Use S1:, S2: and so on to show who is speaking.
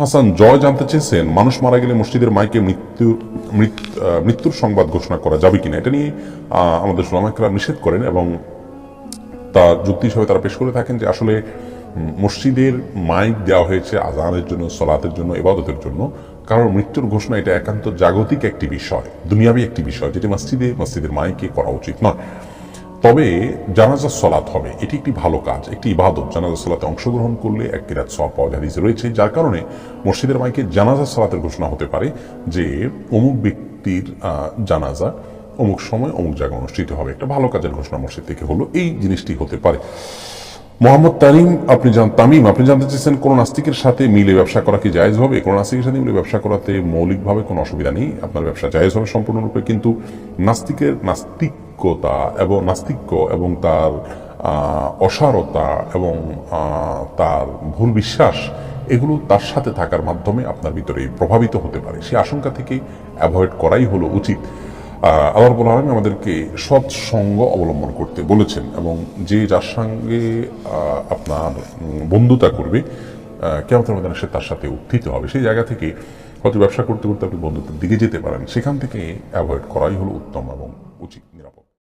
S1: হাসান, জয় জানতে চেয়েছেন, মানুষ মারা গেলে মসজিদের মাইকে মৃত্যু মৃত্যুর সংবাদ ঘোষণা করা যাবে কিনা? এটা নিয়ে আমাদের সোলামাইকরা নিষেধ করেন এবং তা যুক্তি হিসাবে তারা পেশ করে থাকেন যে আসলে মসজিদের মাইক দেওয়া হয়েছে আজানের জন্য, সলাতের জন্য ইবাদতের জন্য। কারণ মৃত্যুর ঘোষণা এটা একান্ত জাগতিক একটি বিষয়, দুনিয়াবি একটি বিষয়, যেটি মসজিদে, মসজিদের মাইকে করা উচিত নয়। তবে জানাজা সলাত হবে। এটি একটি ভালো কাজ, একটি ইবাদত। জানাজা সলাতে অংশগ্রহণ করলে এক কিরাত সব পাওয়া রয়েছে, যার কারণে মসজিদের মাইকে জানাজা সলাতের ঘোষণা হতে পারে যে অমুক ব্যক্তির জানাজা অমুক সময় অমুক জায়গায় অনুষ্ঠিত হবে। একটা ভালো কাজের ঘোষণা মসজিদ থেকে হলো। এই জিনিসটি হতে পারে। মোহাম্মদ তারিম আপনি জান, তামিম, আপনি জানতে চাইছেন কোন নাস্তিকের সাথে মিলে ব্যবসা করা কি জায়েজ হবে? কোন নাস্তিকের সাথে মিলে ব্যবসা করাতে মৌলিকভাবে কোনো অসুবিধা নেই। আপনার ব্যবসা জায়েজ হবে সম্পূর্ণরূপে। কিন্তু নাস্তিকের নাস্তিকতা এবং নাস্তিক্য এবং তার অসারতা এবং তার ভুল বিশ্বাস, এগুলো তার সাথে থাকার মাধ্যমে আপনার ভিতরে প্রভাবিত হতে পারে। সে আশঙ্কা থেকে অ্যাভয়েড করাই হলো উচিত। আল্লাহ রাব্বুল আলামিন আমাদেরকে সৎ সঙ্গ অবলম্বন করতে বলেছেন এবং যে যার সঙ্গে আপনার বন্ধুতা করবে কেমন মধ্যে সে তার সাথে উত্থিত হবে। সেই জায়গা থেকে হয়তো ব্যবসা করতে করতে আপনি বন্ধুত্বের দিকে যেতে পারেন। সেখান থেকে অ্যাভয়েড করাই হলো উত্তম এবং উচিত নিরাপদ।